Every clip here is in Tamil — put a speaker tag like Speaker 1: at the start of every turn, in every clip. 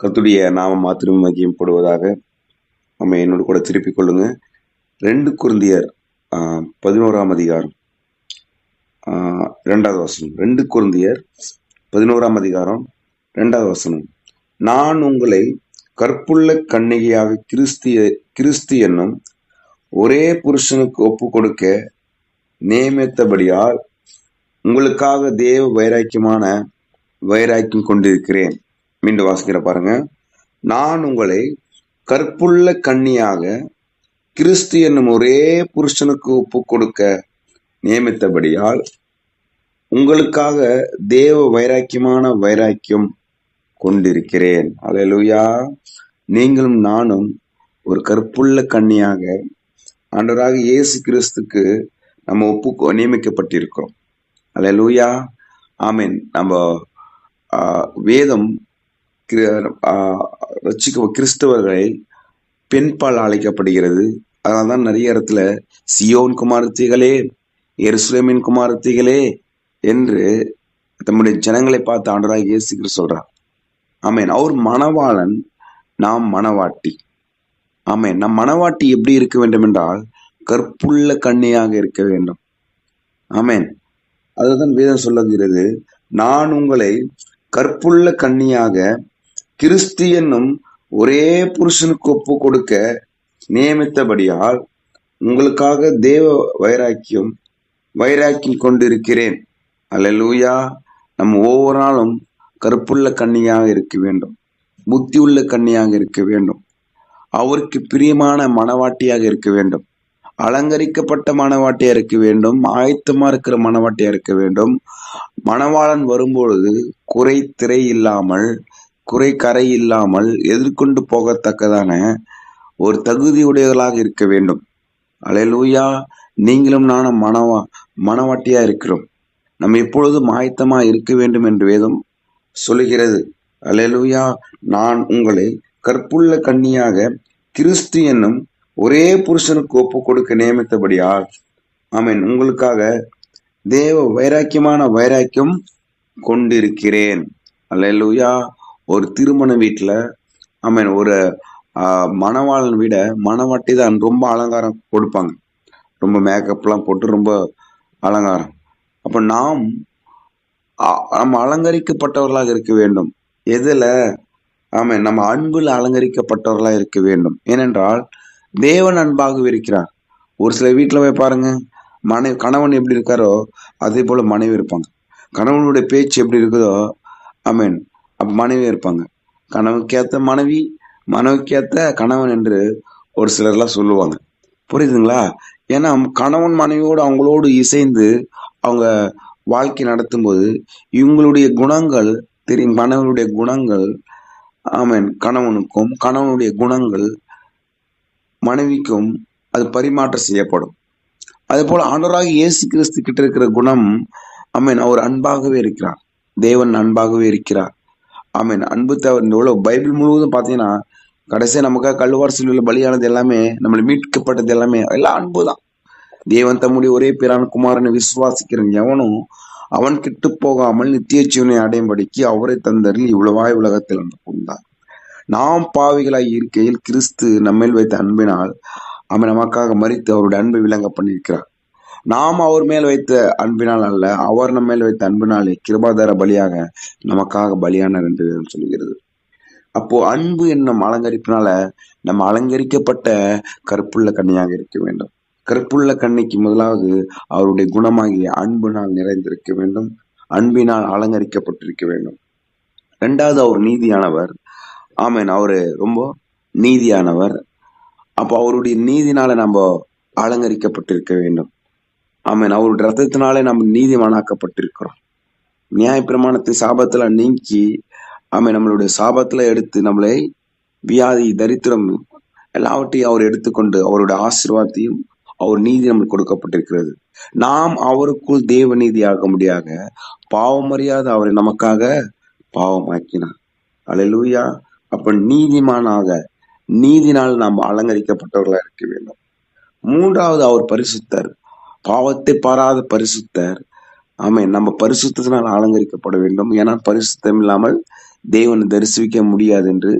Speaker 1: கத்துடைய நாம மாத்திரம் மகிம்படுவதாக நம்ம என்னோட கூட திருப்பிக் கொள்ளுங்க. ரெண்டு குருந்தியர் பதினோராம் அதிகாரம் ரெண்டாவது இரண்டாவது வசனம். ரெண்டு குருந்தியர் பதினோராம் அதிகாரம் ரெண்டாவது வசனம். நான் உங்களை கற்புள்ள கண்ணிகையாக கிறிஸ்திய கிறிஸ்து என்னும் ஒரே புருஷனுக்கு ஒப்பு கொடுக்க நியமித்தபடியால் உங்களுக்காக தேவ வைராக்கியமான வைராக்கியம் கொண்டிருக்கிறேன். மீண்டும் வாசிக்கிற பாருங்க. நான் உங்களை கற்புள்ள கன்னியாக கிறிஸ்து என்னும் ஒரே புருஷனுக்கு ஒப்பு கொடுக்க நியமித்தபடியால் உங்களுக்காக தேவ வைராக்கியமான வைராக்கியம் கொண்டிருக்கிறேன். அலையலுயா நீங்களும் நானும் ஒரு கற்புள்ள கன்னியாக ஆண்டவராக இயேசு கிறிஸ்துக்கு நம்ம ஒப்பு நியமிக்கப்பட்டிருக்கிறோம். அலையலுயா ஆமீன் நம்ம வேதம் ரச்சிக்க கிறிஸ்தவர்களை பெண்பால் அழைக்கப்படுகிறது. அதனால தான் நிறைய இடத்துல சியோன் குமாரத்திகளே எருசலேமின் குமாரத்திகளே என்று தம்முடைய ஜனங்களை பார்த்து ஆண்டராக இயேசு சொல்றார். ஆமேன். அவர் மணவாளன் நாம் மணவாட்டி. ஆமேன். நம் மணவாட்டி எப்படி இருக்க வேண்டும் என்றால் கற்புள்ள கன்னியாக இருக்க வேண்டும். ஆமேன். அதுதான் வேதம் சொல்லுகிறது. நான் உங்களை கற்புள்ள கன்னியாக கிறிஸ்து என்னும் ஒரே புருஷனுக்கு ஒப்பு கொடுக்க நியமித்தபடியால் உங்களுக்காக தேவ வைராக்கியம் வைராக்கியம் கொண்டிருக்கிறேன். அல்லேலூயா. நம்ம ஒவ்வொரு நாளும் கருப்புள்ள கன்னியாக இருக்க வேண்டும். புத்தி உள்ள கன்னியாக இருக்க வேண்டும். அவருக்கு பிரியமான மனவாட்டியாக இருக்க வேண்டும். அலங்கரிக்கப்பட்ட மனவாட்டியா இருக்க வேண்டும். ஆயத்தமா இருக்கிற மனவாட்டியா இருக்க வேண்டும். மணவாளன் வரும்பொழுது குறை திரை இல்லாமல் குறை கரை இல்லாமல் எதிர்கொண்டு போகத்தக்கதான ஒரு தகுதியுடையவர்களாக இருக்க வேண்டும். அலையலூயா. நீங்களும் நானும் மனவா மனவாட்டியா இருக்கிறோம். நம்ம எப்பொழுதும் ஆயத்தமா இருக்க வேண்டும் என்று வேதம் சொல்லுகிறது. அலையலூயா. நான் உங்களை கற்புள்ள கன்னியாக கிறிஸ்து என்னும் ஒரே புருஷனுக்கு ஒப்பு கொடுக்க நியமித்தபடியால் ஆமீன் உங்களுக்காக தேவ வைராக்கியமான வைராக்கியம் கொண்டிருக்கிறேன். அல்லேலூயா ஒரு திருமண வீட்டில் ஐ மீன் ஒரு மணவாளன் விட மணவாட்டி தான் ரொம்ப அலங்காரம் கொடுப்பாங்க. ரொம்ப மேக்கப்லாம் போட்டு ரொம்ப அலங்காரம். அப்போ நாம் நம்ம அலங்கரிக்கப்பட்டவர்களாக இருக்க வேண்டும். எதில்? ஆமென் நம்ம அன்பில் அலங்கரிக்கப்பட்டவர்களாக இருக்க வேண்டும். ஏனென்றால் தேவன் அன்பாக இருக்கிறார். ஒரு சில வீட்டில் போய் பாருங்க மனைவி கணவன் எப்படி இருக்காரோ அதே போல் மனைவி இருப்பாங்க. கணவனுடைய பேச்சு எப்படி இருக்குதோ ஆமென் அப்போ மனைவி இருப்பாங்க. கணவனுக்கேத்த மனைவி மனைவிக்கேத்த கணவன் என்று ஒரு சிலர்லாம் சொல்லுவாங்க. புரியுதுங்களா? ஏன்னா கணவன் மனைவியோடு அவங்களோடு இசைந்து அவங்க வாழ்க்கை நடத்தும்போது இவங்களுடைய குணங்கள் தெரியும் கணவனுடைய குணங்கள் ஆமென் கணவனுக்கும் கணவனுடைய குணங்கள் மனைவிக்கும் அது பரிமாற்றம் செய்யப்படும். அதே ஆண்டராக ஆண்டவராக இயேசு கிறிஸ்து கிட்ட இருக்கிற குணம் ஆமென் அவர் அன்பாகவே இருக்கிறார். தேவன் அன்பாகவே இருக்கிறார். ஆமீன். அன்பு தவிர இந்த உலக பைபிள் முழுவதும் பார்த்தீங்கன்னா கடைசியாக நமக்காக கல்வார் சிலுவையில் பலியானது எல்லாமே நம்மளை மீட்கப்பட்டது எல்லாமே எல்லாம் அன்பு தான் தேவன் தம்முடைய ஒரே பிரான் குமாரனை விசுவாசிக்கிறன் எவனும் அவன் கிட்டு போகாமல் நித்திய ஜீவனை அடையும்படிக்கு அவரை தந்தரில் இவ்வளவாய் உலகத்தில் அன்பு கொண்டார் நாம் பாவிகளாய் இருக்கையில் கிறிஸ்து நம்மேல் வைத்த அன்பினால் அவன் நமக்காக மறித்து அவருடைய அன்பை விளங்க பண்ணியிருக்கிறார். நாம் அவர் மேல் வைத்த அன்பினால் அல்ல அவர் நம்ம மேல் வைத்த அன்பினாலே கிருபாதார பலியாக நமக்காக பலியானார் என்று சொல்கிறது அப்போ அன்பு என்னும் அலங்கரிப்பினால நம்ம அலங்கரிக்கப்பட்ட கருப்புள்ள கண்ணியாக இருக்க வேண்டும். கருப்புள்ள கண்ணிக்கு முதலாவது அவருடைய குணமாகிய அன்பினால் நிறைந்திருக்க வேண்டும். அன்பினால் அலங்கரிக்கப்பட்டிருக்க வேண்டும். ரெண்டாவது அவர் நீதியானவர். ஆமேன் அவரு ரொம்ப நீதியானவர். அப்போ அவருடைய நீதினால நம்ம அலங்கரிக்கப்பட்டிருக்க வேண்டும். ஆமென். அவருடைய ரத்தத்தினாலே நம்ம நீதிமானாக்கப்பட்டிருக்கிறோம். நியாயப்பிரமாணத்தை சாபத்துல நீக்கி ஆமை நம்மளுடைய சாபத்துல எடுத்து நம்மளை வியாதி தரித்திரம் எல்லாவற்றையும் அவர் எடுத்துக்கொண்டு அவருடைய ஆசீர்வாதத்தையும் அவர் நீதி நமக்கு கொடுக்கப்பட்டிருக்கிறது. நாம் அவருக்குள் தேவ நீதியாக முடியாக பாவம் அறியாத அவரை நமக்காக பாவமாக்கினார் அல்லேலூயா அப்ப நீதிமானாக நீதினால் நாம் அலங்கரிக்கப்பட்டவர்களாக இருக்க வேண்டும். மூன்றாவது அவர் பரிசுத்தர். பாவத்தை பாராத பரிசுத்தர். ஆமை நம்ம பரிசுத்தத்தினால் அலங்கரிக்கப்பட வேண்டும். ஏன்னா பரிசுத்தம் இல்லாமல் தேவனை தரிசிக்க முடியாது என்று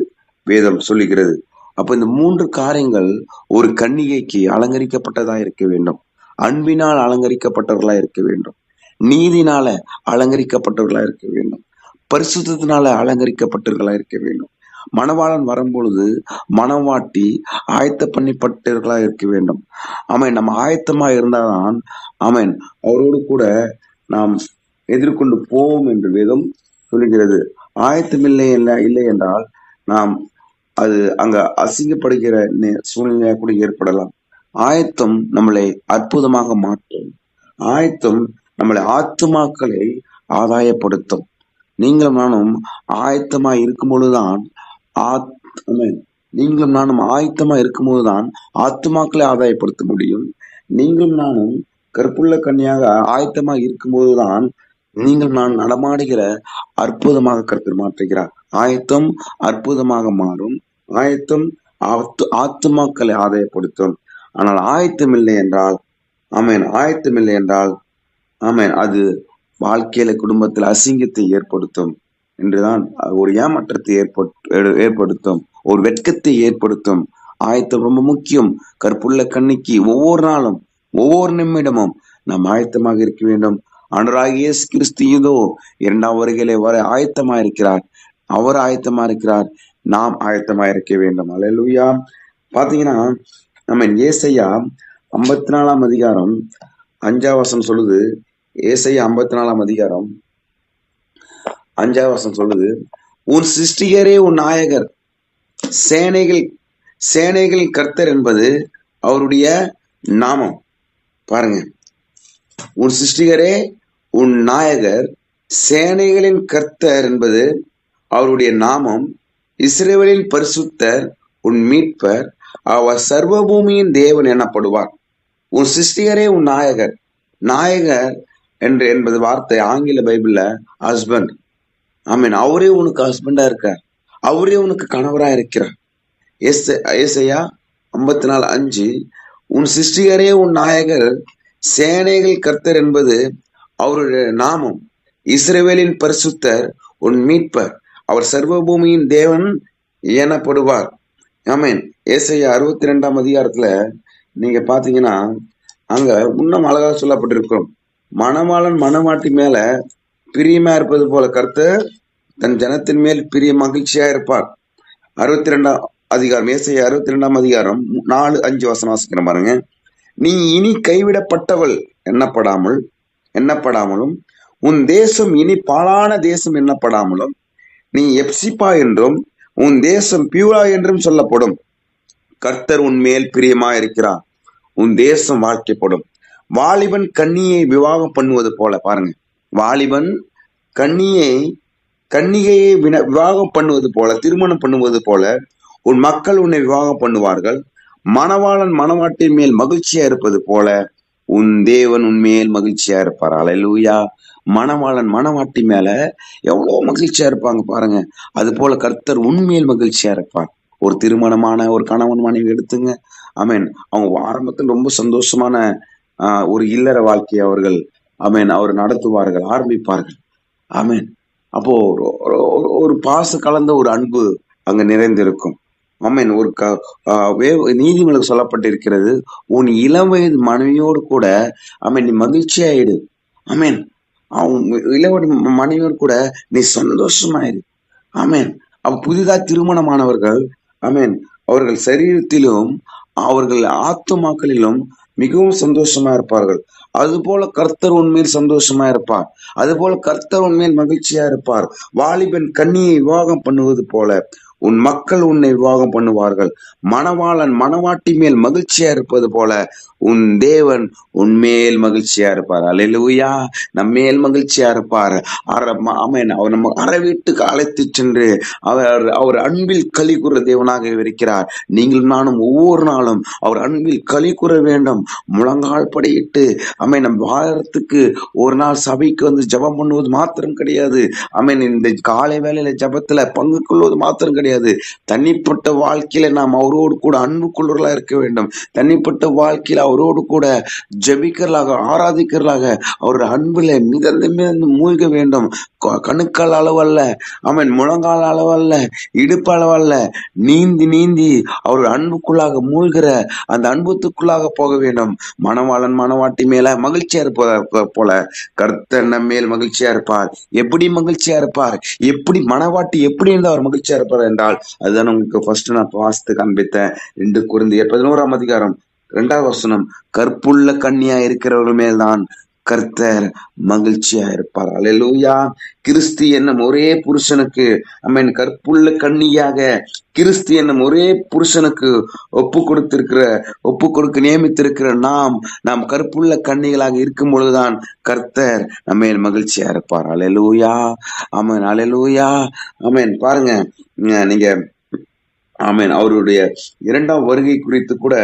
Speaker 1: வேதம் சொல்லுகிறது. அப்ப இந்த மூன்று காரியங்கள் ஒரு கன்னிகைக்கு அலங்கரிக்கப்பட்டதா இருக்க வேண்டும். அன்பினால் அலங்கரிக்கப்பட்டவர்களா இருக்க வேண்டும். நீதினால அலங்கரிக்கப்பட்டவர்களா இருக்க வேண்டும். பரிசுத்தினால அலங்கரிக்கப்பட்டவர்களா இருக்க வேண்டும். மணவாளன் வரும்பொழுது மணவாட்டி ஆயத்த பண்ணிப்பட்டவர்களாக இருக்க வேண்டும். அவன் நம்ம ஆயத்தமா இருந்தால்தான் அவன் அவரோடு கூட நாம் எதிர்கொண்டு போவோம் என்று வேதம் சொல்லுகிறது. ஆயத்தமில்லை இல்லை இல்லை என்றால் நாம் அது அங்க அசிங்கப்படுகிற நே- கூட ஏற்படலாம். ஆயத்தம் நம்மளை அற்புதமாக மாற்றும். ஆயத்தம் நம்மளை ஆத்துமாக்களை ஆதாயப்படுத்தும். நீங்களும் நானும் ஆயத்தமா இருக்கும் பொழுதுதான் ஆத் நீங்களும் நானும் ஆயத்தமா இருக்கும்போதுதான் ஆத்துமாக்களை ஆதாயப்படுத்த முடியும். நீங்களும் நானும் கற்புள்ள கன்னியாக ஆயத்தமாக இருக்கும்போதுதான் நீங்கள் நான் நடமாடுகிற அற்புதமாக கருத்து மாற்றுகிறார். ஆயத்தம் அற்புதமாக மாறும். ஆயத்தம் ஆத்து ஆத்துமாக்களை ஆதாயப்படுத்தும். ஆனால் ஆயத்தம் இல்லை என்றால் ஆமேன் ஆயத்தம் இல்லை என்றால் ஆமேன் அது வாழ்க்கையில குடும்பத்தில் அசிங்கத்தை ஏற்படுத்தும். என்றுதான் ஒரு ஏமாற்றத்தை ஏற்பட்~ ஏற்படுத்தும் ஒரு வெட்கத்தை ஏற்படுத்தும். ஆயத்தம் ரொம்ப முக்கியம். கற்புள்ள கண்ணிக்கு ஒவ்வொரு நாளும் ஒவ்வொரு நிமிடமும் நாம் ஆயத்தமாக இருக்க வேண்டும். அனுராக இயேசு கிறிஸ்து இதோ இரண்டாம் வருகையிலே வர ஆயத்தமா இருக்கிறார். அவர் ஆயத்தமா இருக்கிறார். நாம் ஆயத்தமா இருக்க வேண்டும். அலையலுயா பாத்தீங்கன்னா நம்ம ஏசையா ஐம்பத்தி நாலாம் அதிகாரம் அஞ்சாவசம் சொல்லுது. ஏசையா ஐம்பத்தி நாலாம் அதிகாரம் அஞ்சாவது வருஷம் சொல்லுது உன் சிருஷ்டிகரே உன் நாயகர். சேனைகள் சேனைகளின் கர்த்தர் என்பது அவருடைய நாமம். பாருங்க. உன் சிருஷ்டிகரே உன் நாயகர் சேனைகளின் கர்த்தர் என்பது அவருடைய நாமம். இஸ்ரேலின் பரிசுத்தர் உன் மீட்பர். அவர் சர்வபூமியின் தேவன் எனப்படுவார். உன் சிருஷ்டிகரே உன் நாயகர். நாயகர் என்று என்பது வார்த்தை ஆங்கில பைபிள்ல ஹஸ்பண்ட். ஆமீன். அவரே உனக்கு ஹஸ்பண்டா இருக்கார். அவரே உனக்கு கணவரா இருக்கிறார். எஸ் ஏசையா ஐம்பத்தி நாலு அஞ்சு. உன் சிருஷ்டிகரே உன் நாயகர் சேனைகள் கர்த்தர் என்பது அவருடைய நாமம். இஸ்ரேவேலின் பரிசுத்தர் உன் மீட்பர். அவர் சர்வபூமியின் தேவன் எனப்படுவார். ஆமீன். ஏசையா அறுபத்தி ரெண்டாம் அதிகாரத்துல நீங்க பாத்தீங்கன்னா அங்க இன்னும் அழகா சொல்லப்பட்டிருக்கும். மணவாளன் மணவாட்டி மேல பிரியமா இருப்பது போல கருத்து தன் ஜனத்தின் மேல் பிரிய மகிழ்ச்சியா இருப்பார். அறுபத்தி ரெண்டாம் அதிகாரம் ஏசைய அறுபத்தி ரெண்டாம் அதிகாரம் நாலு அஞ்சு வசனம் வாசிக்கிற பாருங்க. நீ இனி கைவிடப்பட்டவள் எண்ணப்படாமல் எண்ணப்படாமலும் உன் தேசம் இனி பாழான தேசம் எண்ணப்படாமலும் நீ எப்சிப்பா என்றும் உன் தேசம் பியூரா என்றும் சொல்லப்படும். கர்த்தர் உன் மேல் பிரியமா இருக்கிறார். உன் தேசம் வாழ்க்கைப்படும். வாலிபன் கன்னியை விவாகம் பண்ணுவது போல பாருங்க. வாலிபன் கன்னியை கன்னிகையை வின- விவாகம் பண்ணுவது போல திருமணம் பண்ணுவது போல உன் மக்கள் உன்னை விவாகம் பண்ணுவார்கள். மணவாளன் மணவாட்டின் மேல் மகிழ்ச்சியா இருப்பது போல உன் தேவன் உன் மேல் மகிழ்ச்சியா இருப்பார். அலையலூயா. மணவாளன் மணவாட்டி மேல எவ்வளோ மகிழ்ச்சியா இருப்பாங்க பாருங்க. அது போல கர்த்தர் உண்மையில் மகிழ்ச்சியா இருப்பார். ஒரு திருமணமான ஒரு கணவன் மனைவி எடுத்துங்க. ஐ மீன் அவங்க ஆரம்பத்தில் ரொம்ப சந்தோஷமான ஒரு இல்லற வாழ்க்கையை அவர்கள். ஆமென். அவர் நடத்துவார்கள் ஆரம்பிப்பார்கள். ஆமென். அப்போ ஒரு ஒரு- பாச கலந்த ஒரு அன்பு அங்க நிறைந்திருக்கும். ஆமென். ஒரு க நீதிமன்றம் சொல்லப்பட்டிருக்கிறது உன் இளம் வயது மனைவியோடு கூட ஆமென் நீ மகிழ்ச்சியாயிடு அமீன் அவங்க இளவடி மனைவியோடு கூட நீ சந்தோஷமாயிரு. ஆமென். அப்ப புதிதா திருமணமானவர்கள் அமீன் அவர்கள் சரீரத்திலும் அவர்கள் ஆத்துமாக்களிலும் மிகவும் சந்தோஷமா இருப்பார்கள். அதுபோல கர்த்தர் உண்மையில் சந்தோஷமா இருப்பார். அதுபோல கர்த்தர் உண்மையில் மகிழ்ச்சியா இருப்பார். வாலிபன் கண்ணியை விவாகம் பண்ணுவது போல உன் மக்கள் உன்னை விவாகம் பண்ணுவார்கள். மணவாளன் மணவாட்டி மேல் மகிழ்ச்சியா இருப்பது போல உன் தேவன் உன்மேல் மகிழ்ச்சியா இருப்பார். அலையிலுயா நம் மேல் மகிழ்ச்சியா இருப்பார். அற ம- அவர் நம்ம அற வீட்டுக்கு அழைத்து சென்று அவர் அவர் அன்பில் களி கூற தேவனாக இருக்கிறார். நீங்கள் நானும் ஒவ்வொரு நாளும் அவர் அன்பில் களி கூற வேண்டும். முழங்கால் படையிட்டு ஆமென் நம்ம வாரத்துக்கு ஒரு நாள் சபைக்கு வந்து ஜெபம் பண்ணுவது மாத்திரம் கிடையாது. அமைன் இந்த காலை வேலையில ஜெபத்துல பங்கு கொள்வது மாத்திரம் கிடையாது. கிடையாது. தனிப்பட்ட வாழ்க்கையில நாம் அவரோடு கூட அன்புக்குள்ளவர்களாக இருக்க வேண்டும். தனிப்பட்ட வாழ்க்கையில அவரோடு கூட ஜெபிக்கிறலாக ஆராதிக்கர்களாக அவருடைய அன்புல மிதந்து மிதந்து மூழ்க வேண்டும். க- கணுக்கால் அளவல்ல அவன் முழங்கால் அளவல்ல இடுப்பு அளவல்ல நீந்தி நீந்தி அவருடைய அன்புக்குள்ளாக மூழ்கிற அந்த அன்புத்துக்குள்ளாக போக வேண்டும். மணவாளன் மணவாட்டி மேல மகிழ்ச்சியா இருப்ப போல. கர்த்தர் நம்ம மேல் மகிழ்ச்சியா இருப்பார். எப்படி மகிழ்ச்சியா இருப்பார்? எப்படி மணவாட்டி எப்படி இருந்து அவர் மகிழ்ச்சியா இருப்பார் என்றால் அதுதான் உங்களுக்கு ஃபர்ஸ்ட் நான் வாசித்து காண்பித்தேன். ரெண்டு குருந்தியர் பதினோராம் அதிகாரம் இரண்டாவது வசனம் கற்புள்ள கண்ணியா இருக்கிறவர்கள் மேல்தான். கர்த்தர் மகிழ்ச்சியா இருப்பார். அலையலூயா கிறிஸ்து என்னும் ஒரே புருஷனுக்கு அம்மன் கற்புள்ள கன்னியாக கிறிஸ்து என்னும் ஒரே புருஷனுக்கு ஒப்பு கொடுத்திருக்கிற ஒப்பு கொடுக்க நியமித்திருக்கிற நாம் நாம் கற்புள்ள கண்ணிகளாக இருக்கும் பொழுதுதான் கர்த்தர் நம்ம மகிழ்ச்சியா இருப்பார். அலையலூயா ஆமேன் அலையலூயா ஆமேன் பாருங்க நீங்க ஆமேன் அவருடைய இரண்டாம் வருகை குறித்து கூட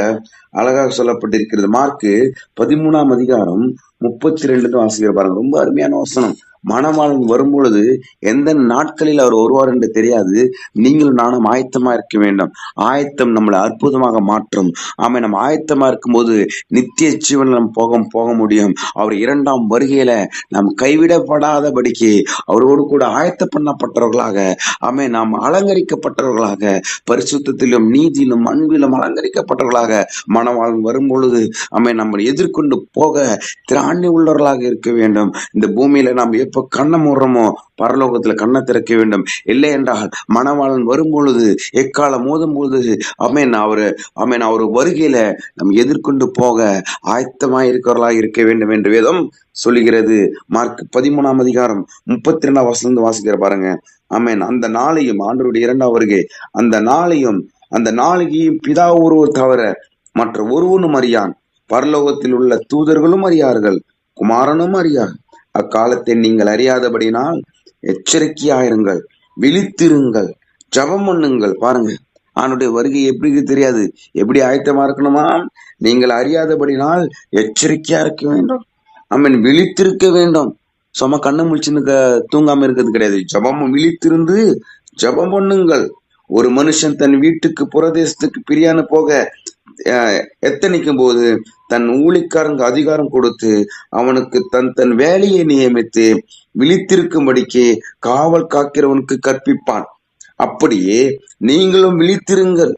Speaker 1: அழகாக சொல்லப்பட்டிருக்கிறது. மார்க்கு பதிமூணாம் அதிகாரம் முப்பத்தி ரெண்டு வாசிக்கிற பாருங்க. ரொம்ப அருமையான வசனம். மணவாளன் வரும்பொழுது எந்த நாட்களில் அவர் வருவார் என்று தெரியாது. நீங்களும் நானும் ஆயத்தமா இருக்க வேண்டும். ஆயத்தம் நம்மளை அற்புதமாக மாற்றும். ஆமை நம்ம ஆயத்தமா இருக்கும்போது நித்திய ஜீவன் நம்ம போக போக முடியும். அவர் இரண்டாம் வருகையில நாம் கைவிடப்படாதபடிக்கு அவரோடு கூட ஆயத்த பண்ணப்பட்டவர்களாக ஆமை நாம் அலங்கரிக்கப்பட்டவர்களாக பரிசுத்தத்திலும் நீதியிலும் அன்பிலும் அலங்கரிக்கப்பட்டவர்களாக மணவாளன் வரும்பொழுது ஆமை நம்ம எதிர்கொண்டு போக திராணி உள்ளவர்களாக இருக்க வேண்டும். இந்த பூமியில நாம் எப்ப கண்ணை மூடுறோமோ பரலோகத்துல கண்ணை திறக்க வேண்டும். இல்லை என்றால் மணவாளன் வரும்பொழுது எக்காலம் மோதும் பொழுது அமேன் அவரு அமேன் அவர் வருகையில நம் எதிர்கொண்டு போக ஆயத்தமாய் இருக்கிறவர்களாக இருக்க வேண்டும் என்று வேதம் சொல்லுகிறது. மார்க் பதிமூணாம் அதிகாரம் முப்பத்தி ரெண்டாம் வசந்து வாசிக்கிற பாருங்க. ஆமேன் அந்த நாளையும் ஆண்டருடைய இரண்டாம் வருகை அந்த நாளையும் அந்த நாளிகையும் பிதா ஒருவர் தவிர மற்ற ஒருவனும் அறியான். பரலோகத்தில் உள்ள தூதர்களும் அறியார்கள் குமாரனும் அறியார். அக்காலத்தை நீங்கள் அறியாதபடினால் எச்சரிக்கையாயிருங்கள் விழித்திருங்கள் ஜெபம் பண்ணுங்கள் பாருங்க அவனுடைய வருகை எப்படி தெரியாது எப்படி ஆயத்தமா இருக்கணுமா? நீங்கள் அறியாதபடினால் எச்சரிக்கையா இருக்க வேண்டும். அம்மன் விழித்திருக்க வேண்டும். சும்மா கண்ணு முழிச்சுன்னு க- தூங்காம இருக்கிறது கிடையாது. ஜபம் விழித்திருந்து ஜெபம் பண்ணுங்கள். ஒரு மனுஷன் தன் வீட்டுக்கு புறதேசத்துக்கு பிரியாணு போக எத்தனிக்கும் போது தன் ஊழிக்காரங்க அதிகாரம் கொடுத்து அவனுக்கு தன் தன் வேலையை நியமித்து விழித்திருக்கும்படிக்கு காவல் காக்கிறவனுக்கு கற்பிப்பான். அப்படியே நீங்களும் விழித்திருங்கள்.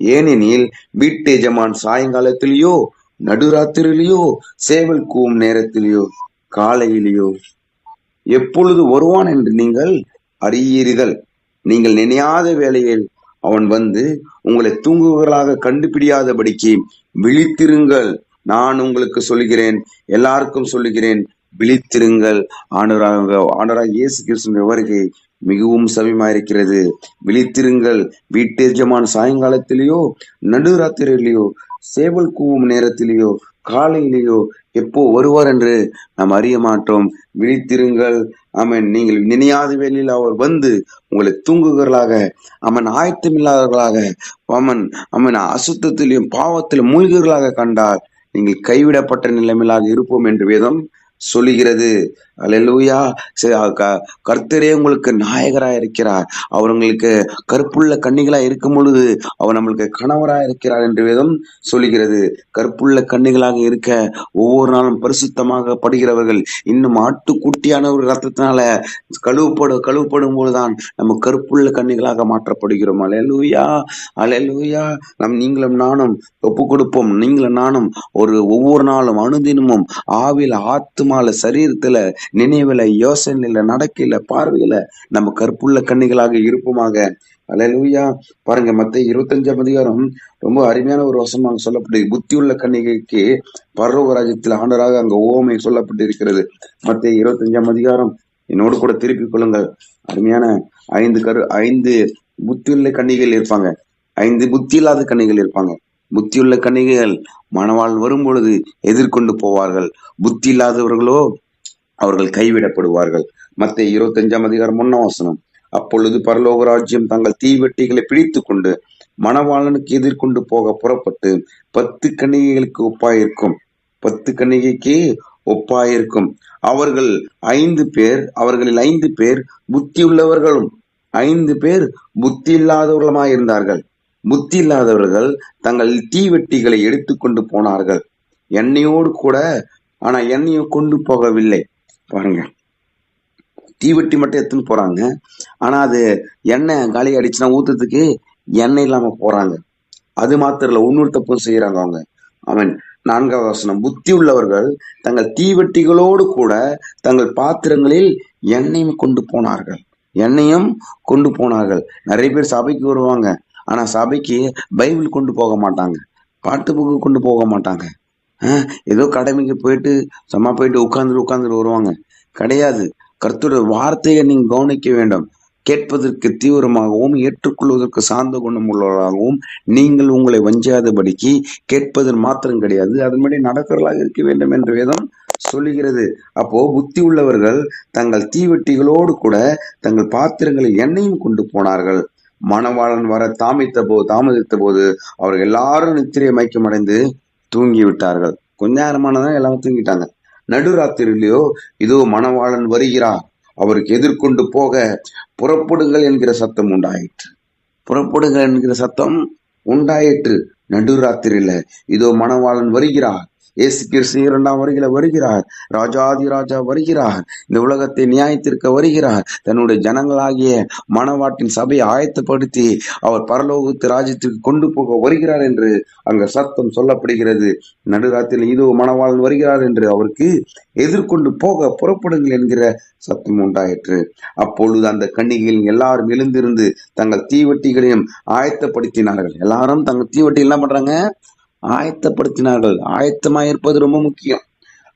Speaker 1: ஏனெனில் வீட்டு எஜமான் சாயங்காலத்திலேயோ நடுராத்திரிலேயோ சேவல் கூவும் நேரத்திலேயோ காலையிலேயோ எப்பொழுது வருவான் என்று நீங்கள் அறியீறிதல் நீங்கள் நினையாத வேளையில் அவன் வந்து உங்களை தூங்குவர்களாக கண்டுபிடியாதபடிக்கு விழித்திருங்கள். நான் உங்களுக்கு சொல்லுகிறேன் எல்லாருக்கும் சொல்லுகிறேன் விழித்திருங்கள். ஆண்டவராக ஆண்டவராக இயேசு கிறிஸ்துவின் வருகை மிகவும் சமயமாயிருக்கிறது விழித்திருங்கள். வீட்டேஜமான சாயங்காலத்திலேயோ நடுராத்திரியிலேயோ சேவல் கூவும் நேரத்திலேயோ காலையிலேயோ எப்போ வருவார் என்று நாம் அறிய மாட்டோம். விழித்திருங்கள். ஆமன். நீங்கள் நினையாத வேலையில் அவர் வந்து உங்களை தூங்குகிறவர்களாக அவன் ஆயத்தமில்லாதவர்களாக அவன் அவன் அசுத்தத்திலும் பாவத்திலும் மூழ்குகளாக கண்டால் நீங்கள் கைவிடப்பட்ட நிலைமையிலாக இருப்போம் என்று வேதம் சொல்லுகிறது. அலையலூயா சரி, க- கர்த்தரே உங்களுக்கு நாயகராக இருக்கிறார் அவர் உங்களுக்கு கற்புள்ள கன்னிகளா இருக்கும் பொழுது அவர் நம்மளுக்கு கணவராக இருக்கிறார் என்று வேதம் சொல்லுகிறது. கற்புள்ள கன்னிகளாக இருக்க ஒவ்வொரு நாளும் பரிசுத்தமாக படுகிறவர்கள் இன்னும் ஆட்டுக்குட்டியான ஒரு ரத்தத்தினால கழுவுப்படு கழுவுப்படும் போதுதான் நம்ம கற்புள்ள கன்னிகளாக மாற்றப்படுகிறோம். அலையலூயா அலையலூயா நம் நீங்களும் நானும் ஒப்பு கொடுப்போம் நீங்களும் நானும் ஒரு ஒவ்வொரு நாளும் அனுதினமும் ஆவில் ஆத்துமால சரீரத்துல நினைவில் யோசனையில் நடக்கையில் பார்வையில் நம்ம கற்புள்ள கன்னிகளாக இருப்போமாக. அலையலூயா பாருங்க மத்த இருபத்தஞ்சாம் அதிகாரம் ரொம்ப அருமையான ஒரு வசமாக சொல்லப்பட்டு புத்தியுள்ள கன்னிகைக்கு பரலோக ராஜ்யத்தில் ஆண்டராக அங்க ஓமை சொல்லப்பட்டு இருக்கிறது மத்த இருபத்தஞ்சாம் அதிகாரம் என்னோடு கூட திருப்பிக் கொள்ளுங்கள். அருமையான ஐந்து கரு ஐந்து புத்தியுள்ள கன்னிகள் இருப்பாங்க. ஐந்து புத்தி இல்லாத கன்னிகள் இருப்பாங்க. புத்தியுள்ள கன்னிகைகள் மணவாள் வரும் பொழுது எதிர்கொண்டு போவார்கள். புத்தி இல்லாதவர்களோ அவர்கள் கைவிடப்படுவார்கள். மத்திய இருபத்தஞ்சாம் அதிகாரம் முன்னவாசனம் வசனம். அப்பொழுது பரலோக ராஜ்யம் தங்கள் தீவெட்டிகளை பிடித்து கொண்டு மணவாளனுக்கு எதிர்கொண்டு போக புறப்பட்டு பத்து கன்னிகைகளுக்கு ஒப்பாயிருக்கும். பத்து கன்னிகைக்கு ஒப்பாயிருக்கும். அவர்கள் ஐந்து பேர் அவர்களில் ஐந்து பேர் புத்தியுள்ளவர்களும் ஐந்து பேர் புத்தி இல்லாதவர்களுமாய் இருந்தார்கள் புத்தி இல்லாதவர்கள் தங்கள் தீவெட்டிகளை எடுத்துக்கொண்டு போனார்கள். எண்ணெயோடு கூட ஆனா எண்ணெயை கொண்டு போகவில்லை. பாருங்க. தீவெட்டி மட்டும் எடுத்துன்னு போறாங்க. ஆனா அது எண்ணெய் காலி அடிச்சுனா ஊத்துறதுக்கு எண்ணெய் இல்லாம போறாங்க. அது மாத்திரம் இல்ல இன்னொரு தப்பும் செய்யறாங்க அவங்க. அவன் நான்காவது வசனம் புத்தி உள்ளவர்கள் தங்கள் தீவெட்டிகளோடு கூட தங்கள் பாத்திரங்களில் எண்ணெயும் கொண்டு போனார்கள். எண்ணெயும் கொண்டு போனார்கள். நிறைய பேர் சபைக்கு வருவாங்க. ஆனா சபைக்கு பைபிள் கொண்டு போக மாட்டாங்க. பாட்டு புக்கு கொண்டு போக மாட்டாங்க. ஏதோ கடமைக்கு போயிட்டு சும்மா போயிட்டு உட்காந்துட்டு உட்காந்துட்டு வருவாங்க. கிடையாது. கர்த்தருடைய வார்த்தையை நீங்கள் கவனிக்க வேண்டும். கேட்பதற்கு தீவிரமாகவும் ஏற்றுக்கொள்வதற்கு சார்ந்த குணம் உள்ளவராகவும் நீங்கள் உங்களை வஞ்சாதபடிக்கு கேட்பதன் மாத்திரம் கிடையாது. அதன்படி நடக்கிறவர்களாக இருக்க வேண்டும் என்ற வேதம் சொல்லுகிறது. அப்போ புத்தி உள்ளவர்கள் தங்கள் தீவெட்டிகளோடு கூட தங்கள் பாத்திரங்களில் எண்ணெயும் கொண்டு போனார்கள். மணவாளன் வர தாமித்த போது தாமதித்த போது அவர்கள் எல்லாரும் நித்திரை மயக்கமடைந்து தூங்கி விட்டார்கள் கொஞ்ச நேரமானதான் எல்லாரும் தூங்கிட்டாங்க. நடுராத்திரிலேயோ இதோ மணவாளன் வருகிறார். அவருக்கு எதிர்கொண்டு போக புறப்படுங்கள் என்கிற சத்தம் உண்டாயிற்று. புறப்படுங்கள் என்கிற சத்தம் உண்டாயிற்று. நடுராத்திரியில இதோ மணவாளன் வருகிறார். இயேசு கிறிஸ்து இரண்டாம் வருகில வருகிறார். ராஜாதி ராஜா வருகிறார். இந்த உலகத்தை நியாயத்திற்க வருகிறார். தன்னுடைய ஜனங்களாகிய மணவாட்டின் சபையை ஆயத்தப்படுத்தி அவர் பரலோகத்து ராஜ்யத்திற்கு கொண்டு போக வருகிறார் என்று அங்க சத்தம் சொல்லப்படுகிறது. நடுராத்திரியில் இதோ மணவாளன் வருகிறார் என்று அவருக்கு எதிர்கொண்டு போக புறப்படுங்கள் என்கிற சத்தம் உண்டாயிற்று. அப்பொழுது அந்த கன்னிகைகள் எல்லாரும் எழுந்திருந்து தங்கள் தீவட்டிகளையும் ஆயத்தப்படுத்தினார்கள். எல்லாரும் தங்கள் தீவட்டி என்ன பண்றாங்க? ஆயத்தப்படுத்தினார்கள். ஆயத்தமாக இருப்பது ரொம்ப முக்கியம்.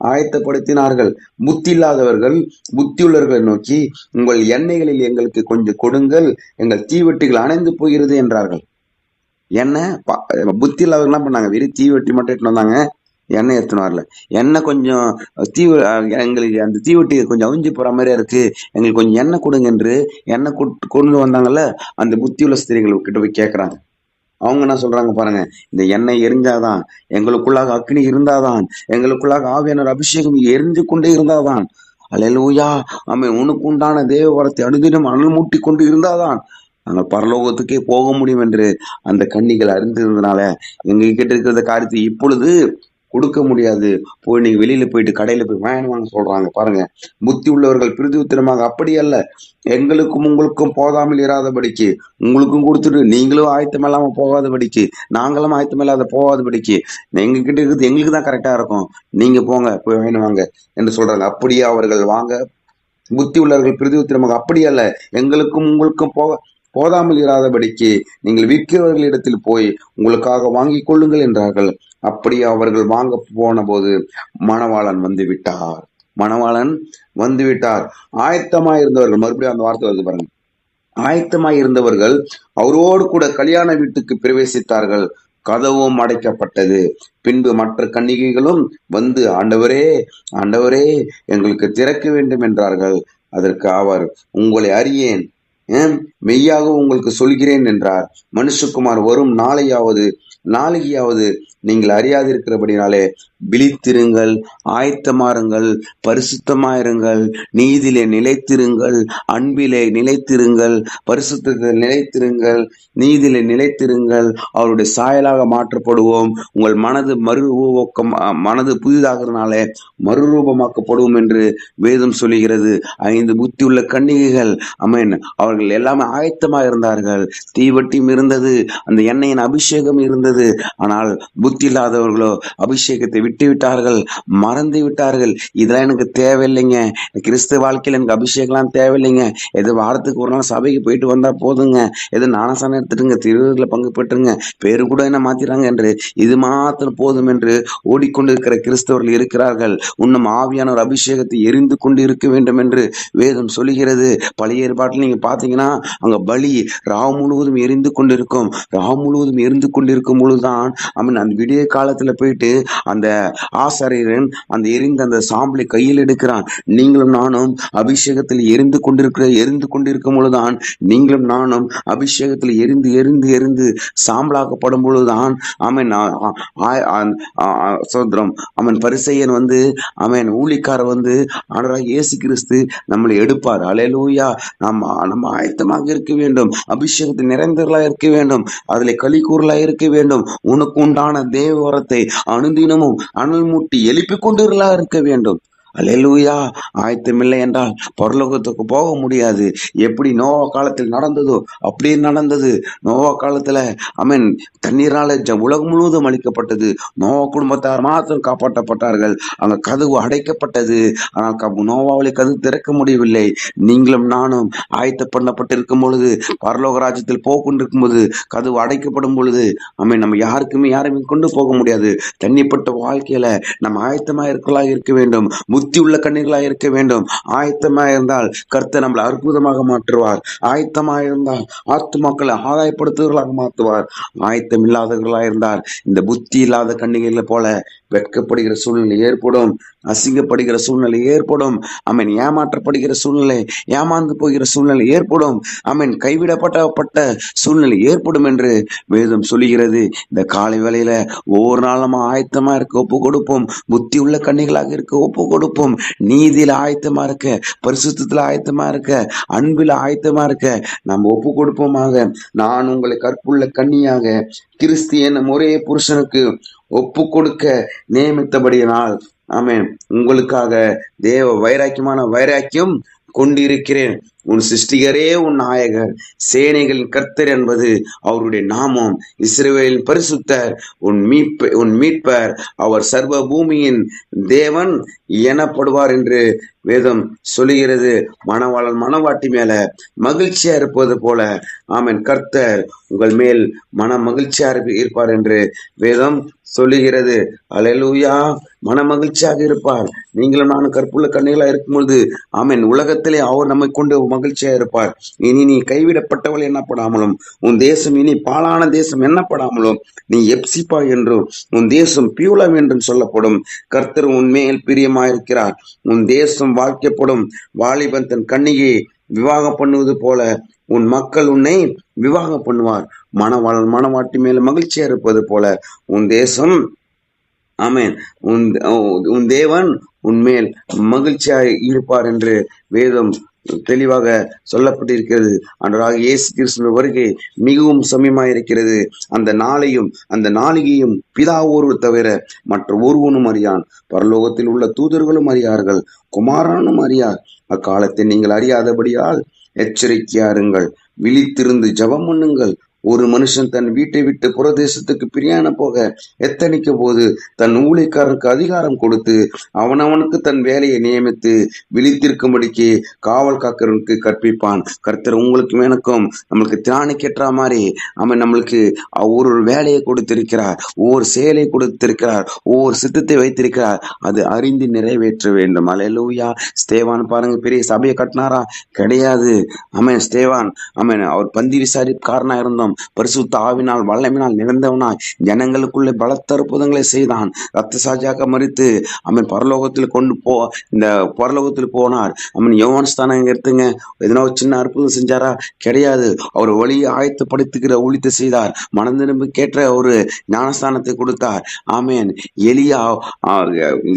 Speaker 1: ஆயத்தப்படுத்தினார்கள். புத்தி இல்லாதவர்கள் புத்தியுள்ளவர்களை நோக்கி உங்கள் எண்ணெய்களில் எங்களுக்கு கொஞ்சம் கொடுங்கள். எங்கள் தீவெட்டிகள் அணைந்து போகிறது என்றார்கள். எண்ணெய் ப- புத்தி இல்லாதவர்கள் என்ன பண்ணாங்க. வெறும் தீவெட்டி மட்டும் எடுத்துட்டு வந்தாங்க. எண்ணெய் எடுத்துன்னு வரல. எண்ணெய் கொஞ்சம் தீவு எங்களுக்கு அந்த தீவெட்டி கொஞ்சம் அவிஞ்சு போகிற மாதிரியா இருக்கு. எங்களுக்கு கொஞ்சம் எண்ணெய் கொடுங்க என்று எண்ணெய் கொண்டு கொண்டு வந்தாங்கல்ல அந்த புத்தியுள்ள ஸ்திரீகள் கிட்ட போய் கேட்குறாங்க அவங்க என்ன சொல்றாங்க பாருங்க இந்த எண்ணெய் எரிஞ்சாதான் எங்களுக்குள்ளாக அக்னி இருந்தாதான் எங்களுக்குள்ளாக ஆவியானவர் அபிஷேகம் எரிஞ்சு கொண்டே இருந்தாதான். அலையலூயா ஆமென். உனக்கு உண்டான தேவ வரத்தை அனுதினம் அனல் மூட்டி கொண்டு இருந்தாதான். நாங்கள் பரலோகத்துக்கே போக முடியும் என்று அந்த கன்னிகள் அறிந்திருந்தனால எங்க கிட்ட இருக்கிற காரியத்தை இப்பொழுது கொடுக்க முடியாது. போய் நீங்க வெளியில போயிட்டு கடையில போய் வாங்கினு சொல்றாங்க. பாருங்க. புத்தி உள்ளவர்கள் பிரிதி உத்திரமாக அப்படி அல்ல. எங்களுக்கும் உங்களுக்கும் போதாமல் இராதபடிக்கு உங்களுக்கும் கொடுத்துட்டு நீங்களும் ஆயத்தம் இல்லாம போகாதபடிக்கு நாங்களும் ஆயத்தம் இல்லாத போகாதபடிக்கு எங்க கிட்ட இருக்கிறது எங்களுக்கு தான் கரெக்டா இருக்கும். நீங்க போங்க போய் வாங்கினு வாங்க என்று சொல்றாங்க. அப்படியே அவர்கள் வாங்க. புத்தி உள்ளவர்கள் பிரிதி உத்திரமாக அப்படி அல்ல. எங்களுக்கும் உங்களுக்கும் போக போதாமல் இராதபடிக்கு நீங்கள் விற்கிறவர்களிடத்தில் போய் உங்களுக்காக வாங்கிக் கொள்ளுங்கள் என்றார்கள். அப்படியே அவர்கள் வாங்க போன போது மணவாளன் வந்து விட்டார். மணவாளன் வந்து விட்டார். ஆயத்தமாய் இருந்தவர்கள் மறுபடியும் அந்த வார்த்தை வருது பாருங்க. ஆயத்தமாய் இருந்தவர்கள் அவரோடு கூட கல்யாண வீட்டுக்கு பிரவேசித்தார்கள். கதவும் அடைக்கப்பட்டது. பின்பு மற்ற கன்னிகைகளும் வந்து ஆண்டவரே ஆண்டவரே எங்களுக்கு திறக்க வேண்டும் என்றார்கள். அதற்கு அவர் உங்களை அறியேன். மெய்யாக உங்களுக்கு சொல்கிறேன் என்றார். மனுஷகுமார் வரும் நாளையாவது நாளையாவது நீங்கள் அறியாதிருக்கிறபடினாலே விழித்திருங்கள் ஆயத்தமாறுங்கள் பரிசுத்தமாயிருங்கள் நீதிலே நிலைத்திருங்கள் அன்பிலே நிலைத்திருங்கள் பரிசுத்தத்தில் நிலைத்திருங்கள் நீதிலே நிலைத்திருங்கள் அவருடைய சாயலாக மாற்றப்படுவோம். உங்கள் மனது மறுரூபக்கம் மனது புதிதாகிறதுனாலே மறுரூபமாக்கப்படுவோம் என்று வேதம் சொல்லுகிறது. ஐந்து புத்தி உள்ள கன்னிகைகள் அமேன் அவர்கள் எல்லாமே ஆயத்தமாக இருந்தார்கள் தீவட்டியும் இருந்தது அந்த எண்ணெயின் அபிஷேகம் இருந்தது. ஆனால் புத்தி இல்லாதவர்களோ அபிஷேகத்தை விட்டு விட்டார்கள் மறந்து விட்டார்கள். இதெல்லாம் எனக்கு தேவையில்லைங்க. கிறிஸ்து வாழ்க்கையில் எனக்கு அபிஷேகம்லாம் தேவையில்லைங்க. எது வாரத்துக்கு ஒரு நாள் சபைக்கு போயிட்டு வந்தா போதுங்க. எது நானசானம் எடுத்துட்டுங்க திருவிழாவில் பங்கு பெற்றுங்க. பேரு கூட என்ன மாத்திராங்க என்று. இது மாத்திரம் போதும் என்று ஓடிக்கொண்டிருக்கிற கிறிஸ்தவர்கள் இருக்கிறார்கள். இன்னும் ஆவியான ஒரு அபிஷேகத்தை எரிந்து கொண்டு இருக்க வேண்டும் என்று வேதம் சொல்லுகிறது. பழைய ஏற்பாட்டில் நீங்க பாத்தீங்கன்னா அங்க பலி ராவ் முழுவதும் எரிந்து கொண்டிருக்கும். ராவ் முழுவதும் எரிந்து கொண்டிருக்கும் பொழுதுதான் அவன் அந்த விடிய காலத்துல போயிட்டு அந்த ஆசாரியரன் அந்த எரிந்த அந்த சாம்பலை கையில் எடுக்கிறான். நீங்களும் நானும் அபிஷேகத்தில் எரிந்து கொண்டிருக்கிற எரிந்து கொண்டிருக்கும் பொழுதுதான் நீங்களும் நானும் அபிஷேகத்தில் எரிந்து எரிந்து எரிந்து சாம்பலாக்கப்படும் பொழுதுதான் அவன் சோதரம் அவன் பரிசையன் வந்து அவன் ஊழிக்கார வந்து ஆண்டராக இயேசு கிறிஸ்து நம்மளை எடுப்பார். அலையலூயா நம்ம நம்ம ஆயத்தமாக இருக்க வேண்டும். அபிஷேகத்தை நிறைந்தவர்களாக இருக்க வேண்டும். அதில் கலிக்கூறலாக இருக்க வேண்டும். உனக்கு உண்டான தேவ வரத்தை அனுதினமும் அனல் மூட்டி எழுப்பிக் கொண்டிருளா இருக்க வேண்டும். அலையலூயா ஆயத்தமில்லை என்றால் பரலோகத்துக்கு போக முடியாது. எப்படி நோவா காலத்தில் நடந்ததோ அப்படியே நடந்தது. நோவா காலத்தில் அமீன் தண்ணீரால் உலகம் முழுவதும் அளிக்கப்பட்டது நோவா குடும்பத்தார் மாத்திரம் காப்பாற்றப்பட்டார்கள். அங்க கதவு அடைக்கப்பட்டது. ஆனால் க- நோவாவிலே கதவு திறக்க முடியவில்லை. நீங்களும் நானும் ஆயத்த பண்ணப்பட்டிருக்கும் பொழுது பரலோக ராஜ்யத்தில் போகொண்டிருக்கும் போது கதவு அடைக்கப்படும் பொழுது அமீன் நம்ம யாருக்குமே யாருமே கொண்டு போக முடியாது. தண்ணிப்பட்ட வாழ்க்கையில நம்ம ஆயத்தமாக இருக்கலாக இருக்க வேண்டும். புத்தி உள்ள கண்ணீர்களாக இருக்க வேண்டும். ஆயத்தமா இருந்தால் கர்த்தர் நம்மளை அற்புதமாக மாற்றுவார். ஆயத்தமா இருந்தால் ஆத்மாக்களை ஆதாயப்படுத்துவர்களாக மாற்றுவார். ஆயத்தம் இல்லாதவர்களாக இருந்தால் இந்த புத்தி இல்லாத கண்ணிகளை போல வெட்கப்படுகிற சூழ்நிலை ஏற்படும் அசிங்கப்படுகிற சூழ்நிலை ஏற்படும் அமீன் ஏமாற்றப்படுகிற சூழ்நிலை ஏமாந்து போகிற சூழ்நிலை ஏற்படும் அமீன் கைவிடப்பட்டப்பட்ட சூழ்நிலை ஏற்படும் என்று வேதம் சொல்லுகிறது. இந்த காலை வேளையில ஒவ்வொரு நாளும் ஆயத்தமா இருக்க ஒப்பு கொடுப்போம். புத்தி உள்ள கண்ணிகளாக இருக்க ஒப்பு கொடுப்போம். நீதியில ஆயத்தமா இருக்க பரிசுத்தத்துல ஆயத்தமா இருக்க அன்பில் ஆயத்தமா இருக்க நம்ம ஒப்பு கொடுப்போமாக. நான் உங்களை கற்புள்ள கன்னியாக கிறிஸ்து என்னும் ஒரே புருஷனுக்கு ஒப்பு கொடுக்க நியமித்தபடியினால் ஆமேன். உங்களுக்காக தேவ வைராக்கியமான வைராக்கியம் கொண்டிருக்கிறேன். உன் சிருஷ்டிகரே உன் நாயகர். சேனைகளின் கர்த்தர் என்பது அவருடைய நாமம். இஸ்ரேவேலின் பரிசுத்தர் உன் மீட்ப உன் மீட்பர் அவர் சர்வ பூமியின் தேவன் எனப்படுவார் என்று வேதம் சொல்லுகிறது. மணவாளன் மணவாட்டி மேல மகிழ்ச்சியா இருப்பது போல ஆமன் கர்த்தர் உங்கள் மேல் மன மகிழ்ச்சியா இருப்பார் என்று வேதம் சொல்லுகிறது. அலையலூயா மன மகிழ்ச்சியாக இருப்பார். நீங்களும் நானும் கற்புள்ள கண்ணிகளா இருக்கும் பொழுது ஆமென் உலகத்திலே அவர் நம்மை கொண்டு மகிழ்ச்சியா இருப்பார். இனி நீ கைவிடப்பட்டவள் எண்ணப்படாமலும் உன் தேசம் இனி பாழான தேசம் எண்ணப்படாமலும் நீ எப்சிப்பா என்றும் உன் தேசம் பியூலம் என்றும் சொல்லப்படும். கர்த்தர் உன்மேல் பிரியமாயிருக்கிறார். உன் தேசம் வாழ்க்கப்படும். வாலிபன் தன் கண்ணியை விவாகம் பண்ணுவது போல உன் மக்கள் உன்னை விவாகம் பண்ணுவார். மணவாளன் மனவாட்டி மேல மகிழ்ச்சியா இருப்பது போல உன் தேசம் ஆமேன். உன் உன் தேவன் உன்மேல் மகிழ்ச்சியாய் இருப்பார் என்று வேதம் தெளிவாக சொல்லப்பட்டிருக்கிறது. அன்றாக இயேசு கிறிஸ்துவ வருகை மிகவும் சமயமாயிருக்கிறது அந்த நாளையும் அந்த நாளிகையும் பிதா ஒருவர் தவிர மற்ற ஒருவனும் அறியான். பரலோகத்தில் உள்ள தூதர்களும் அறியார்கள். குமாரனும் அறியார். அக்காலத்தை நீங்கள் அறியாதபடியால் எச்சரிக்கையாருங்கள் விழித்திருந்து ஜெபம் பண்ணுங்கள். ஒரு மனுஷன் தன் வீட்டை விட்டு புறதேசத்துக்கு பிரியாண போக எத்தனிக்க போது தன் ஊழிக்காரனுக்கு அதிகாரம் கொடுத்து அவனவனுக்கு தன் வேலையை நியமித்து விழித்திருக்கும்படிக்கு காவல் காக்கிறவனுக்கு கற்பிப்பான். கர்த்தர் உங்களுக்கும் எனக்கும் நம்மளுக்கு திராணிக்கேற்ற மாதிரி அவன் நம்மளுக்கு ஒரு ஒரு வேலையை கொடுத்திருக்கிறார். ஒவ்வொரு செயலை கொடுத்திருக்கிறார். ஒவ்வொரு சித்தத்தை வைத்திருக்கிறார். அது அறிந்து நிறைவேற்ற வேண்டும். அலையலூயா ஸ்தேவான் பாருங்க பெரிய சபையை கட்டினாரா? கிடையாது. அவன் ஸ்தேவான். அவன் அவர் பந்தி விசாரிக்காரனா இருந்தோம். பரிசுத்த ஆவினால் வல்லமினால் நிறைந்தவனாய் ஜனங்களுக்குள்ளே பலத்த அற்புதங்களை செய்தான். ரத்த சாட்சியாக மறித்து அவன் பரலோகத்தில் கொண்டு போ இந்த பரலோகத்தில் போனார். அவன் யோவான் ஸ்தானம் எடுத்துங்க எதனா சின்ன அற்புதம் செஞ்சாரா? கிடையாது. அவர் வழியை ஆயத்தப்படுத்துகிற ஊழியத்தை செய்தார். மனந்திரும்பு கேட்ட ஒரு ஞானஸ்தானத்தை கொடுத்தார். ஆமேன். எலியா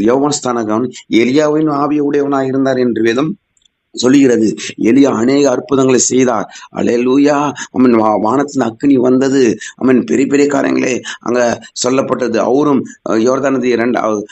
Speaker 1: யோவான் ஸ்தானகன் எலியாவின் ஆவிய உடையவனாக இருந்தார் என்று வேதம் சொல்லுகிறது. எலியா அநேக அற்புதங்களை செய்தார். அலையலூயா அவன் வானத்தின் அக்னி வந்தது. அவன் பெரிய பெரிய காரியங்களே அங்க சொல்லப்பட்டது. அவரும் யோர்தானது இரண்டு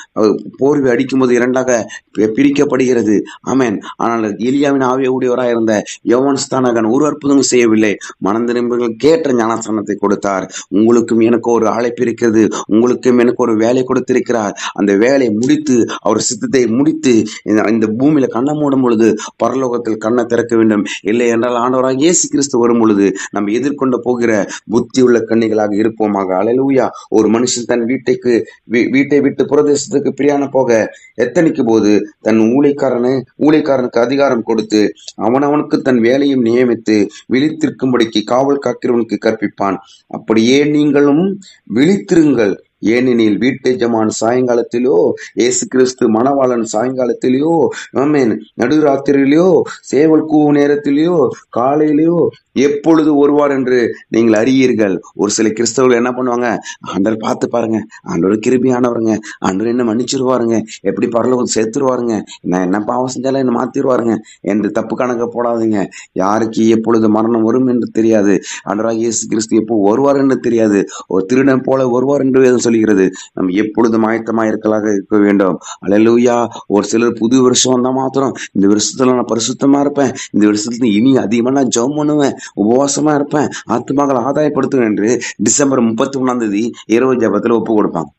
Speaker 1: போர்வை அடிக்கும்போது இரண்டாக பிரிக்கப்படுகிறது. ஆமென். ஆனால் எலியாவின் ஆவிய இருந்த யோவான் ஸ்தானகன் ஒரு அற்புதமும் செய்யவில்லை. மனந்திரும்பர்கள் கேட்ட ஞானஸ்தானத்தை கொடுத்தார். உங்களுக்கும் எனக்கு ஒரு அழைப்பு இருக்கிறது. உங்களுக்கும் எனக்கு ஒரு வேலை கொடுத்திருக்கிறார். அந்த வேலையை முடித்து அவர் சித்தத்தை முடித்து இந்த- பூமியில கண்ண மூடும் பொழுது பரலோகத்தில் கண்ணை திறக்க வேண்டும். இல்லை என்றால் ஆண்டவராக இயேசு கிறிஸ்து வரும் பொழுது நம்ம எதிர்கொண்டு போகிற புத்தி உள்ள கண்ணிகளாக இருப்போமாக. அலையலூயா ஒரு மனுஷன் தன் வீட்டுக்கு வீ- வீட்டை விட்டு பிரதேசத்துக்கு பிரியான போக எத்தனைக்கு போது தன் ஊழியக்காரனை ஊழிக்காரனுக்கு அதிகாரம் கொடுத்து அவனவனுக்கு தன் வேலையும் நியமித்து விழித்திருக்கும்படிக்கு காவல் காக்கிறவனுக்கு கற்பிப்பான். அப்படியே நீங்களும் விழித்திருங்கள். ஏனெனில் வீட்டு எஜமான் சாயங்காலத்திலோ ஏசு கிறிஸ்து மணவாளன் சாயங்காலத்திலேயோ ஆமென் நடுராத்திரியிலையோ சேவல் கூவு நேரத்திலேயோ காலையிலேயோ எப்பொழுது வருவார் என்று நீங்கள் அறியீர்கள். ஒரு சில கிறிஸ்தவர்கள் என்ன பண்ணுவாங்க? ஆண்டவர் பார்த்து பாருங்க. ஆண்டவர் கிருபியானவருங்க. ஆண்டவர் என்ன மன்னிச்சிருவாருங்க. எப்படி பரலோகம் சேர்த்துருவாருங்க? நான் என்ன பாவம் செஞ்சாலும் என்ன மாத்திருவாருங்க. என்று தப்பு கணக்க போடாதீங்க. யாருக்கு எப்பொழுது மரணம் வரும் என்று தெரியாது. ஆண்டவராக இயேசு கிறிஸ்து எப்போ வருவார் என்று தெரியாது. ஒரு திருடன் போல வருவார் என்று சொல்லி சொல்கிறது நம்ம எப்பொழுதும் ஆயத்தமாக இருக்கலாக இருக்க வேண்டும். அலலூயா ஒரு சிலர் புது வருஷம் வந்தா மாத்திரம் இந்த வருஷத்துல நான் பரிசுத்தமா இருப்பேன். இந்த வருஷத்துல இனி அதிகமா நான் ஜெபம் பண்ணுவேன். உபவாசமா இருப்பேன். ஆத்துமக்களை ஆதாயப்படுத்துவேன் என்று டிசம்பர் முப்பத்தி ஒண்ணாம் தேதி இரவு ஜபத்துல ஒப்பு கொடுப்பாங்க.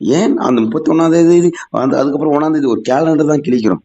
Speaker 1: ஏன்? அந்த முப்பத்தி ஒண்ணாம் தேதி அந்த அதுக்கப்புறம் ஒண்ணாம் தேதி ஒரு கேலண்டர் தான் கிழிக்கிறோம்.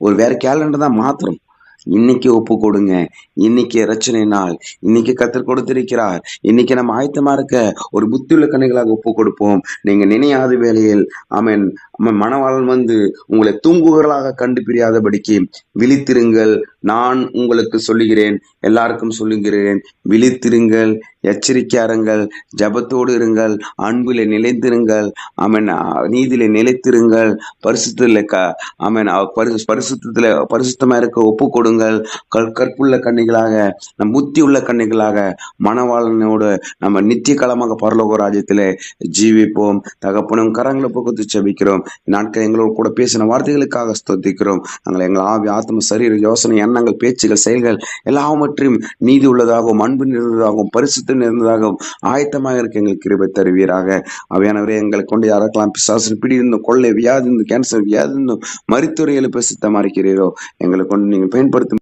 Speaker 1: ஒரு வேற கேலண்டர் தான் மாத்திரம் இன்னைக்கு ஒப்பு கொடுங்க. இன்னைக்கு ரச்சனை நாள். இன்னைக்கு கத்தர் கொடுத்திருக்கிறார். இன்னைக்கு நம்ம ஆயத்தமா இருக்க ஒரு புத்தியுள்ள கண்ணிகளாக ஒப்பு கொடுப்போம். நீங்க நினையாத வேளையில் அமன் மணவாளன் வந்து உங்களை தூங்குகளாக கண்டு பிரியாதபடிக்கு விழித்திருங்கள். நான் உங்களுக்கு சொல்லுகிறேன் எல்லாருக்கும் சொல்லுகிறேன். விழித்திருங்கள் எச்சரிக்கையாருங்கள் ஜபத்தோடு இருங்கள் அன்பிலே நிலைத்திருங்கள் ஆமென் நீதியிலே நிலைத்திருங்கள் பரிசுத்தில க ஆமென் அவ- பரிசு பரிசுத்தத்துல பரிசுத்தமா இருக்க ஒப்பு கொடுங்கள். கற் கற்புள்ள கண்ணிகளாக நம் புத்தி உள்ள கண்ணிகளாக மணவாளனோடு நம்ம நித்திய காலமாக பரலோக ராஜ்யத்தில் ஜீவிப்போம். தகப்பனும் கரங்களை போக்குத்து செபிக்கிறோம் நாட்கள் எங்களோடு கூட பேசின வார்த்தைகளுக்காக ஸ்தோத்திக்கிறோம். நாங்கள் எங்கள் ஆவி ஆத்ம சரீர யோசனை எண்ணங்கள் பேச்சுகள் செயல்கள் எல்லாவற்றையும் நீதி உள்ளதாகவும் அன்பு நிறைந்ததாகவும் பரிசுத்தம் நிறைந்ததாகவும் ஆயத்தமாக இருக்க எங்களுக்கு கிருபை தருவீராக. அவையானவரே எங்களை கொண்டு யாருக்கெல்லாம் பிசாசு பிடியிருந்தும் கொள்ளை வியாதி இருந்தும் கேன்சர் வியாதி இருந்தும் மருத்துவரையில் பிரசித்தமா இருக்கிறீரோ எங்களை கொண்டு நீங்கள் பயன்படுத்தும்